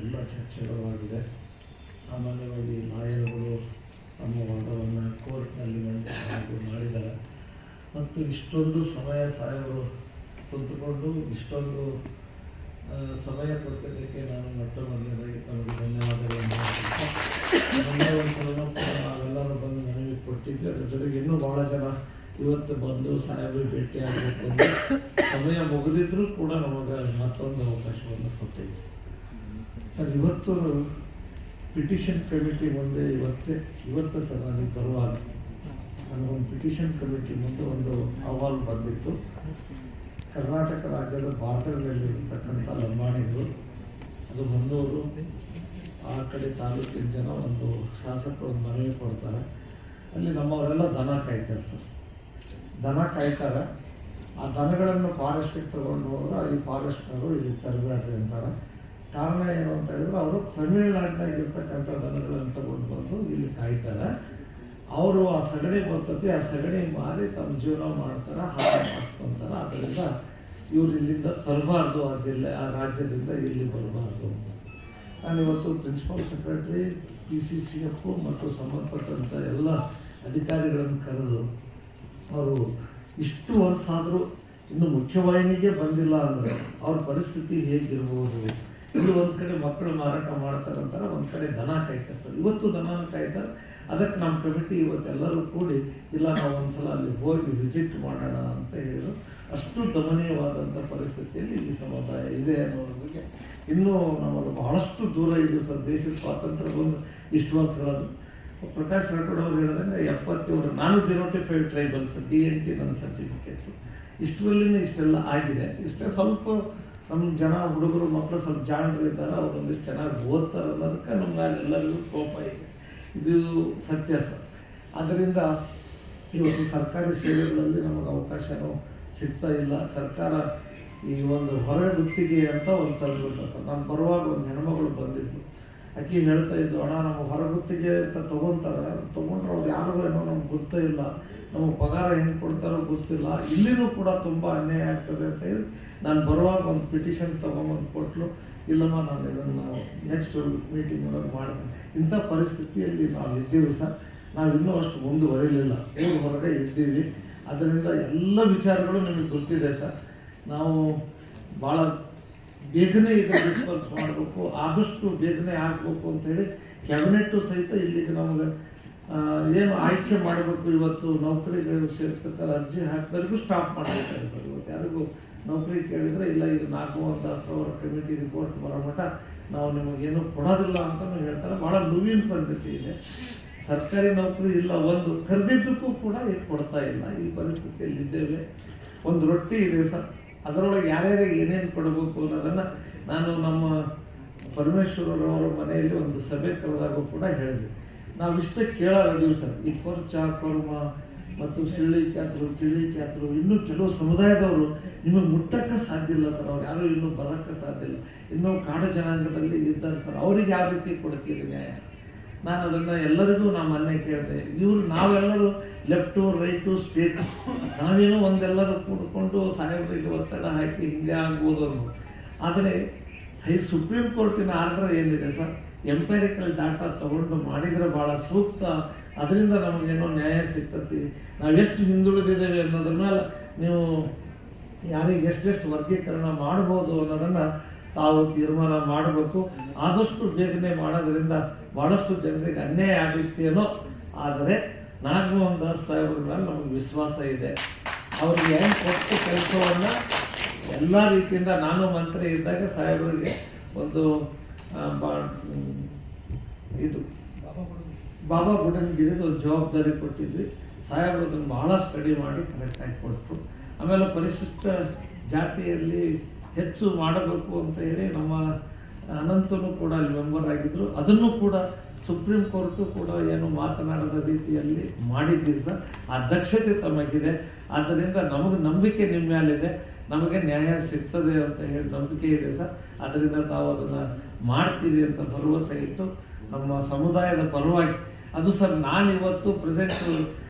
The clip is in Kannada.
ಎಲ್ಲ ಚರ್ಚೆಗಳು ಆಗಿದೆ ಸಾಮಾನ್ಯವಾಗಿ ಲಾಯರ್ಗಳು ತಮ್ಮ ವಾದವನ್ನು ಕೋರ್ಟ್ನಲ್ಲಿ ಮಂಡಿಸಿ ಮಾಡಿದ್ದಾರೆ. ಮತ್ತು ಇಷ್ಟೊಂದು ಸಮಯ ಸಾಯವರು ಕುಂತುಕೊಂಡು ಇಷ್ಟೊಂದು ಸಮಯ ಕೊಟ್ಟಿದ್ದಕ್ಕೆ ನಾನು ಮೊದಲನೇದಾಗಿ ತಮಗೆ ಧನ್ಯವಾದಗಳನ್ನು ಹೇಳ್ತೀನಿ. ಮೊನ್ನೆ ಒಂದು ಸಲನೂ ಕೂಡ ನಾವೆಲ್ಲರೂ ಬಂದು ನನಗೆ ಕೊಟ್ಟಿದ್ದೆ ಅದ್ರ ಜೊತೆಗೆ ಇನ್ನೂ ಭಾಳ ಜನ ಇವತ್ತು ಬಂದು ಸಾಹೇಬರು ಭೇಟಿ ಸಮಯ ಮುಗಿದಿದ್ರೂ ಕೂಡ ನಮಗೆ ಮತ್ತೊಂದು ಅವಕಾಶವನ್ನು ಕೊಟ್ಟಿದ್ವಿ. ಸರ್, ಇವತ್ತು ಪಿಟಿಷನ್ ಕಮಿಟಿ ಮುಂದೆ ಇವತ್ತೇ, ಇವತ್ತು ಸರ್ ನನಗೆ ಬರುವಾಗ ನನಗೊಂದು ಪಿಟಿಷನ್ ಕಮಿಟಿ ಮುಂದೆ ಒಂದು ಅಹವಾಲು ಬಂದಿತ್ತು. ಕರ್ನಾಟಕ ರಾಜ್ಯದ ಬಾರ್ಡರ್ನಲ್ಲಿ ಇರ್ತಕ್ಕಂಥ ಲಂಬಾಣಿಗಳು, ಅದು ಬಂದವರು ಆ ಕಡೆ ತಾಲೂಕಿನ ಜನ ಒಂದು ಶಾಸಕರು ಒಂದು ಮನವಿ ಕೊಡ್ತಾರೆ. ಅಲ್ಲಿ ನಮ್ಮವರೆಲ್ಲ ದನ ಕಾಯ್ತಾರೆ ಸರ್. ದನ ಕಾಯ್ತಾರೆ. ಆ ದನಗಳನ್ನು ಫಾರೆಸ್ಟಿಗೆ ತಗೊಂಡು ಹೋದ್ರೆ ಈ ಫಾರೆಸ್ಟ್ನವರು ಇಲ್ಲಿ ತರಬೇಡ್ರಿ ಅಂತಾರೆ. ಕಾರಣ ಏನು ಅಂತ ಹೇಳಿದ್ರೆ ಅವರು ತಮಿಳುನಾಡಿನಾಗಿರ್ತಕ್ಕಂಥ ದನಗಳನ್ನು ತಗೊಂಡು ಬಂದು ಇಲ್ಲಿ ಕಾಯ್ತಾರೆ. ಅವರು ಆ ಸಗಣಿ ಬರ್ತತಿ ಆ ಸಗಣಿ ಮಾರಿ ತಮ್ಮ ಜೀವನ ಮಾಡ್ತಾರೆ ಹಾಳು ಮಾಡ್ಕೊತಾರೆ. ಅದರಿಂದ ಇವ್ರು ಇಲ್ಲಿಂದ ತರಬಾರ್ದು, ಆ ಜಿಲ್ಲೆ, ಆ ರಾಜ್ಯದಿಂದ ಇಲ್ಲಿ ಬರಬಾರ್ದು ಅಂತ. ನಾನು ಇವತ್ತು principal secretary, P C C F ಮತ್ತು ಸಂಬಂಧಪಟ್ಟಂಥ ಎಲ್ಲ ಅಧಿಕಾರಿಗಳನ್ನು ಕರೆದು ಅವರು ಇಷ್ಟು ವರ್ಷ ಆದರೂ ಇನ್ನು ಮುಖ್ಯವಾಹಿನಿಗೆ ಬಂದಿಲ್ಲ ಅಂದರೆ ಅವ್ರ ಪರಿಸ್ಥಿತಿ ಹೇಗಿರ್ಬೋದು? ಇಲ್ಲಿ ಒಂದು ಕಡೆ ಮಕ್ಕಳು ಮಾರಾಟ ಮಾಡ್ತಾರಂತಾರೆ, ಒಂದು ಕಡೆ ದನ ಕಾಯ್ತಾರೆ ಸರ್ ಇವತ್ತು ದನ ಕಾಯ್ತಾರೆ, ಅದಕ್ಕೆ ನಮ್ಮ ಕಮಿಟಿ ಇವತ್ತೆಲ್ಲರೂ ಕೂಡಿ, ಇಲ್ಲ ನಾವು ಒಂದ್ಸಲ ಅಲ್ಲಿ ಹೋಗಿ ವಿಸಿಟ್ ಮಾಡೋಣ ಅಂತ ಹೇಳಿದ್ರು. ಅಷ್ಟು ದಮನೀಯವಾದಂಥ ಪರಿಸ್ಥಿತಿಯಲ್ಲಿ ಇಲ್ಲಿ ಸಮುದಾಯ ಇದೆ ಅನ್ನೋದ್ರ ಬಗ್ಗೆ ಇನ್ನೂ ನಮ್ಮದು ಬಹಳಷ್ಟು ದೂರ ಇದೆ ಸರ್. ದೇಶದ ಸ್ವಾತಂತ್ರ್ಯ ಬಂದು ಇಷ್ಟು ವರ್ಷಗಳದ್ದು ಪ್ರಕಾಶ್ ರಾಠೋಡ್ ಅವರು ಹೇಳಿದಂಗೆ ಎಪ್ಪತ್ತೇಳು, ನಾನು denotified tribals D N T ನನ್ನ ಸರ್ಟಿಫಿಕೇಟು ಇಷ್ಟರಲ್ಲಿನೇ ಇಷ್ಟೆಲ್ಲ ಆಗಿದೆ. ಇಷ್ಟೇ ಸ್ವಲ್ಪ ನಮ್ಮ ಜನ ಹುಡುಗರು ಮಕ್ಕಳು ಸ್ವಲ್ಪ ಜಾಣರಿದ್ದಾರೆ ಅವರೊಂದಿಷ್ಟು ಚೆನ್ನಾಗಿ ಓದ್ತಾರೆ ಅನ್ನೋದಕ್ಕೆ ನಮ್ಮ ಎಲ್ಲರಿಗೂ ಕೋಪ ಇದೆ. ಇದು ಸತ್ಯ ಸರ್. ಆದ್ದರಿಂದ ಇವತ್ತು ಸರ್ಕಾರಿ ಸೇವೆಗಳಲ್ಲಿ ನಮಗೆ ಅವಕಾಶವೂ ಸಿಗ್ತಾ ಇಲ್ಲ. ಸರ್ಕಾರ ಈ ಒಂದು ಹೊರ ಗುತ್ತಿಗೆ ಅಂತ ಒಂದು ತಂದುಬಿಟ್ಟ ಸರ್. ನಾನು ಬರುವಾಗ ಒಂದು ಹೆಣ್ಮಗಳು ಬಂದಿದ್ದು ಆಕೆ ಹೇಳ್ತಾ ಇದ್ದು ಅಣ್ಣ, ನಮ್ಮ ಹೊರಗುತ್ತಿಗೆ ಅಂತ ತೊಗೊತಾರೆ. ತೊಗೊಂಡ್ರೆ ಅವ್ರು ಯಾರಿಗೂ ಏನೋ ನಮ್ಗೆ ಗೊತ್ತೇ ಇಲ್ಲ. ನಮಗೆ ಪಗಾರ ಹೆಂಗೆ ಕೊಡ್ತಾರೋ ಗೊತ್ತಿಲ್ಲ. ಇಲ್ಲಿನೂ ಕೂಡ ತುಂಬ ಅನ್ಯಾಯ ಆಗ್ತದೆ ಅಂತ ಹೇಳಿ ನಾನು ಬರುವಾಗ ಒಂದು ಪಿಟಿಷನ್ ತೊಗೊಂಬಂದು ಕೊಟ್ಟಲು ಇಲ್ಲಮ್ಮ, ನಾನು ಇದನ್ನು ನೆಕ್ಸ್ಟ್ ಮೀಟಿಂಗ್ ಒಳಗೆ ಮಾಡ್ತೀನಿ. ಇಂಥ ಪರಿಸ್ಥಿತಿಯಲ್ಲಿ ನಾವು ಇದ್ದೀವಿ ಸರ್. ನಾವು ಇನ್ನೂ ಅಷ್ಟು ಮುಂದುವರಿಲಿಲ್ಲ. ಹೇಗೆ ಹೊರಗೆ ಇದ್ದೀವಿ. ಅದರಿಂದ ಎಲ್ಲ ವಿಚಾರಗಳು ನಿಮಗೆ ಗೊತ್ತಿದೆ ಸರ್. ನಾವು ಭಾಳ ಬೇಗನೆ ಈಗ ಡಿಸ್ಪರ್ಸ್ ಮಾಡಬೇಕು. ಆದಷ್ಟು ಬೇಗನೆ ಆಗಬೇಕು ಅಂತೇಳಿ ಕ್ಯಾಬಿನೆಟ್ಟು ಸಹಿತ ಇಲ್ಲಿಗೆ ನಮಗೆ ಏನು ಆಯ್ಕೆ ಮಾಡಬೇಕು ಇವತ್ತು ನೌಕರಿಗಳು ಸೇರ್ತಕ್ಕಂಥ ಅರ್ಜಿ ಹಾಕಿದವರಿಗೂ ಸ್ಟಾಪ್ ಮಾಡಬೇಕಾಗಿತ್ತು ಇವತ್ತು. ಯಾರಿಗೂ ನೌಕರಿ ಕೇಳಿದರೆ, ಇಲ್ಲ, ಇದು ನಾಲ್ಕು ದಾಸ್ ಅವರ ಕಮಿಟಿ ರಿಪೋರ್ಟ್ ಬರೋ ಮಟ್ಟ ನಾವು ನಿಮಗೇನು ಕೊಡೋದಿಲ್ಲ ಅಂತಲೂ ಹೇಳ್ತಾರೆ. ಭಾಳ ನೋವಿನ ಸಂಗತಿ ಇದೆ. ಸರ್ಕಾರಿ ನೌಕರಿ ಇಲ್ಲ, ಒಂದು ಕರೆದಿದ್ದಕ್ಕೂ ಕೂಡ ಈಗ ಕೊಡ್ತಾ ಇಲ್ಲ. ಈ ಪರಿಸ್ಥಿತಿಯಲ್ಲಿ ಇದ್ದೇವೆ. ಒಂದು ರೊಟ್ಟಿ ಇದೆ ಸರ್. ಅದರೊಳಗೆ ಯಾರ್ಯಾರಿಗೆ ಏನೇನು ಕೊಡಬೇಕು ಅನ್ನೋದನ್ನು ನಾನು ನಮ್ಮ ಪರಮೇಶ್ವರರವರ ಮನೆಯಲ್ಲಿ ಒಂದು ಸಭೆ ಕರೆದಾಗ ಕೂಡ ಹೇಳಿದೆ. ನಾವು ಇಷ್ಟೇ ಕೇಳಲ್ಲ ನೀವು ಸರ್. ಈ ಕೊರ್ಚ ಕೊರ್ಮ ಮತ್ತು ಸಿಳ್ಳಿ ಕ್ಯಾತರು ಕಿಳಿ ಕ್ಯಾತರು, ಇನ್ನೂ ಕೆಲವು ಸಮುದಾಯದವರು ನಿಮಗೆ ಮುಟ್ಟಕ್ಕೆ ಸಾಧ್ಯ ಇಲ್ಲ ಸರ್. ಅವ್ರು ಯಾರೂ ಇನ್ನೂ ಬರೋಕ್ಕೆ ಸಾಧ್ಯ ಇಲ್ಲ. ಇನ್ನೂ ಕಾಡು ಜನಾಂಗದಲ್ಲಿ ಇದ್ದಾರೆ ಸರ್. ಅವ್ರಿಗೆ ಯಾವ ರೀತಿ ಕೊಡ್ತೀರಿ ನ್ಯಾಯ? ನಾನು ಅದನ್ನು ಎಲ್ಲರಿಗೂ ನಾ ಮೊನ್ನೆ ಕೇಳಿದೆ. ಇವರು ನಾವೆಲ್ಲರೂ ಲೆಫ್ಟು, ರೈಟು, ಸ್ಟೇಟ್ ನಾವೇನೋ ಒಂದೆಲ್ಲರೂ ಕೂಡ್ಕೊಂಡು ಸಾಹೇಬರಿಗೆ ಒತ್ತಡ ಹಾಕಿ ಹಿಂಗೆ ಆಗ್ಬೋದು ಆದರೆ ಹೈ ಸುಪ್ರೀಂ ಕೋರ್ಟಿನ ಆರ್ಡರ್ ಏನಿದೆ ಸರ್? ಎಂಪೈರಿಕಲ್ ಡಾಟಾ ತಗೊಂಡು ಮಾಡಿದರೆ ಭಾಳ ಸೂಕ್ತ. ಅದರಿಂದ ನಮಗೇನೋ ನ್ಯಾಯ ಸಿಗ್ತತಿ ನಾವು ಎಷ್ಟು ಹಿಂದುಳಿದಿದ್ದೇವೆ ಅನ್ನೋದ್ರ ಮೇಲೆ ನೀವು ಯಾರಿಗೆ ಎಷ್ಟೆಷ್ಟು ವರ್ಗೀಕರಣ ಮಾಡ್ಬೋದು ಅನ್ನೋದನ್ನು ತಾವು ತೀರ್ಮಾನ ಮಾಡಬೇಕು. ಆದಷ್ಟು ಬೇಗನೆ ಮಾಡೋದ್ರಿಂದ ಭಾಳಷ್ಟು ಜನರಿಗೆ ಅನ್ಯಾಯ ಆಗುತ್ತೇನೋ ಆದರೆ ನಾಗಮೋಹನ್ ದಾಸ್ ಸಾಹೇಬ್ರ ಮೇಲೆ ನಮಗೆ ವಿಶ್ವಾಸ ಇದೆ. ಅವ್ರಿಗೆ ಏನು ಕೊಟ್ಟು ಕೆಲಸವನ್ನು ಎಲ್ಲ ರೀತಿಯಿಂದ ನಾನು ಮಂತ್ರಿ ಇದ್ದಾಗ ಸಾಹೇಬರಿಗೆ ಒಂದು ಇದು. ಬಾಬಾ ಬುಡನ್ಗಿರಿದು ಜವಾಬ್ದಾರಿ ಕೊಟ್ಟಿದ್ವಿ. ಸಾಹೇಬರು ಅದನ್ನು ಬಹಳ ಸ್ಟಡಿ ಮಾಡಿ ಕರೆಕ್ಟಾಗಿ ಕೊಟ್ಟರು ಆಮೇಲೆ ಪರಿಶಿಷ್ಟ ಜಾತಿಯಲ್ಲಿ ಹೆಚ್ಚು ಮಾಡಬೇಕು ಅಂತ ಹೇಳಿ ನಮ್ಮ ಅನಂತನು ಕೂಡ ಅಲ್ಲಿ ಮೆಂಬರ್ ಆಗಿದ್ದರು ಅದನ್ನು ಕೂಡ ಸುಪ್ರೀಂ ಕೋರ್ಟು ಕೂಡ ಏನು ಮಾತನಾಡದ ರೀತಿಯಲ್ಲಿ ಮಾಡಿದ್ದೀರಿ ಸರ್. ಆ ದಕ್ಷತೆ ತಮಗಿದೆ. ಆದ್ದರಿಂದ ನಮಗೆ ನಂಬಿಕೆ ನಿಮ್ಮ ಮೇಲಿದೆ. ನಮಗೆ ನ್ಯಾಯ ಸಿಗ್ತದೆ ಅಂತ ಹೇಳಿ ನಂಬಿಕೆ ಇದೆ ಸರ್. ಅದರಿಂದ ತಾವು ಅದನ್ನು ಮಾಡ್ತೀವಿ ಅಂತ ಭರವಸೆ ಇಟ್ಟು ನಮ್ಮ ಸಮುದಾಯದ ಪರವಾಗಿ. ಅದು ಸರ್ ನಾನು ಇವತ್ತು ಪ್ರೆಸೆಂಟ್